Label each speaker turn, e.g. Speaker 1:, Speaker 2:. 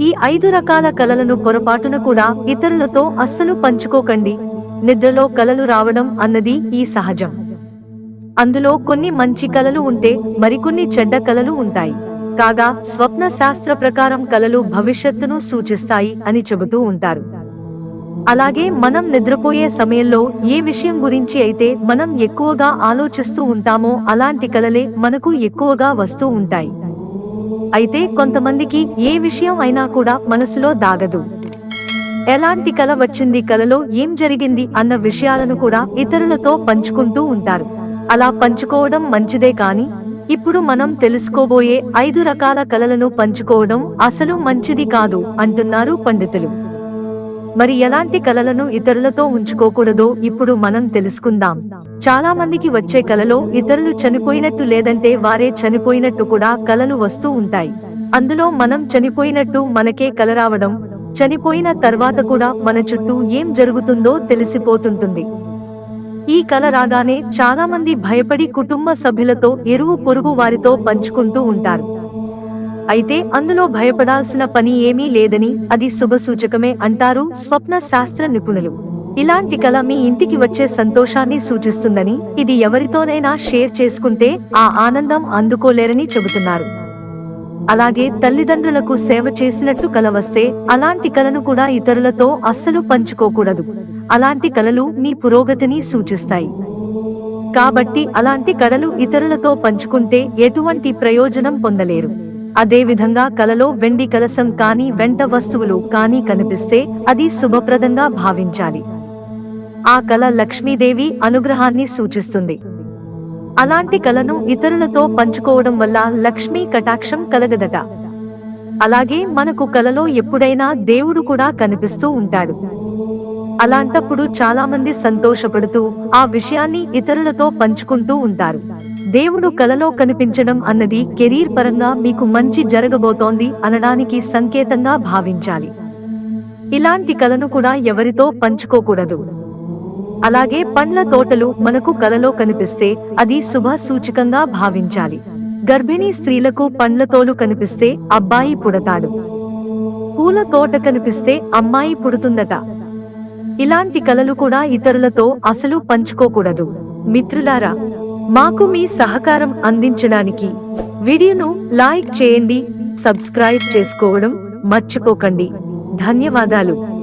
Speaker 1: ఈ ఐదు రకాల కలలను పొరపాటున కూడా ఇతరులతో అస్సలు పంచుకోకండి. నిద్రలో కలలు రావడం అన్నది ఈ సహజం. అందులో కొన్ని మంచి కలలు ఉంటే మరికొన్ని చెడ్డ కలలు ఉంటాయి. కాగా స్వప్న శాస్త్ర ప్రకారం కలలు భవిష్యత్తును సూచిస్తాయి అని చెబుతూ ఉంటారు. అలాగే మనం నిద్రపోయే సమయంలో ఏ విషయం గురించి అయితే మనం ఎక్కువగా ఆలోచిస్తూ ఉంటామో అలాంటి కలలే మనకు ఎక్కువగా వస్తూ ఉంటాయి. అయితే కొంతమందికి ఏ విషయం అయినా కూడా మనసులో దాగదు. ఎలాంటి కల వచ్చింది కలలో ఏం జరిగింది అన్న విషయాలను కూడా ఇతరులతో పంచుకుంటూ ఉంటారు. అలా పంచుకోవడం మంచిదే కాని ఇప్పుడు మనం తెలుసుకోబోయే ఐదు రకాల కలలను పంచుకోవడం అసలు మంచిది కాదు అంటున్నారు పండితులు. మరి ఎలాంటి కలలను ఇతరులతో ఉంచుకోకూడదో ఇప్పుడు మనం తెలుసుకుందాం. చాలా మందికి వచ్చే కలలో ఇతరులు చనిపోయినట్టు లేదంటే వారే చనిపోయినట్టు కూడా కలలు వస్తూ ఉంటాయి. అందులో మనం చనిపోయినట్టు మనకే కల రావడం చనిపోయిన తర్వాత కూడా మన చుట్టూ ఏం జరుగుతుందో తెలిసిపోతుంటుంది. ఈ కల రాగానే చాలా మంది భయపడి కుటుంబ సభ్యులతో ఎరువు పొరుగు వారితో పంచుకుంటూ ఉంటారు. అయితే అందులో భయపడాల్సిన పని ఏమీ లేదని అది శుభసూచకమే అంటారు స్వప్న శాస్త్ర నిపుణులు. ఇలాంటి కళ మీ ఇంటికి వచ్చే సంతోషాన్ని సూచిస్తుందని ఇది ఎవరితోనైనా షేర్ చేసుకుంటే ఆ ఆనందం అందుకోలేరని చెబుతున్నారు. అలాగే తల్లిదండ్రులకు సేవ చేసినట్టు కల వస్తే అలాంటి కలను కూడా ఇతరులతో అస్సలు పంచుకోకూడదు. అలాంటి కలలు మీ పురోగతిని సూచిస్తాయి. కాబట్టి అలాంటి కళలు ఇతరులతో పంచుకుంటే ఎటువంటి ప్రయోజనం పొందలేరు. అదేవిధంగా కలలో వెండి కలసం కానీ వెంట వస్తువులు కానీ కనిపిస్తే అది శుభప్రదంగా భావించాలి. ఆ కల లక్ష్మీదేవి అనుగ్రహాన్ని సూచిస్తుంది. అలాంటి కలను ఇతరులతో పంచుకోవడం వల్ల లక్ష్మీ కటాక్షం కలగదట. అలాగే మనకు కలలో ఎప్పుడైనా దేవుడు కూడా కనిపిస్తూ ఉంటాడు. అలాంటప్పుడు చాలామంది సంతోషపడుతూ ఆ విషయాన్ని ఇతరులతో పంచుకుంటూ ఉంటారు. దేవుడు కలలో కనిపించడం అన్నది కెరీర్ పరంగా మీకు మంచి జరగబోతోంది అనడానికి సంకేతంగా భావించాలి. ఇలాంటి కలను కూడా ఎవరితో పంచుకోకూడదు. అలాగే పండ్ల తోటలు మనకు కలలో కనిపిస్తే అది శుభ సూచకంగా భావించాలి. గర్భిణీ స్త్రీలకు పండ్ల తోలు కనిపిస్తే అబ్బాయి పుడతాడు. పూల తోట కనిపిస్తే అమ్మాయి పుడుతుందట. ఇలాంటి కలలు కూడా ఇతరులతో అసలు పంచుకోకూడదు. మిత్రులారా మాకు మీ సహకారం అందించడానికి వీడియోను లైక్ చేయండి సబ్స్క్రైబ్ చేసుకోవడం మర్చిపోకండి. ధన్యవాదాలు.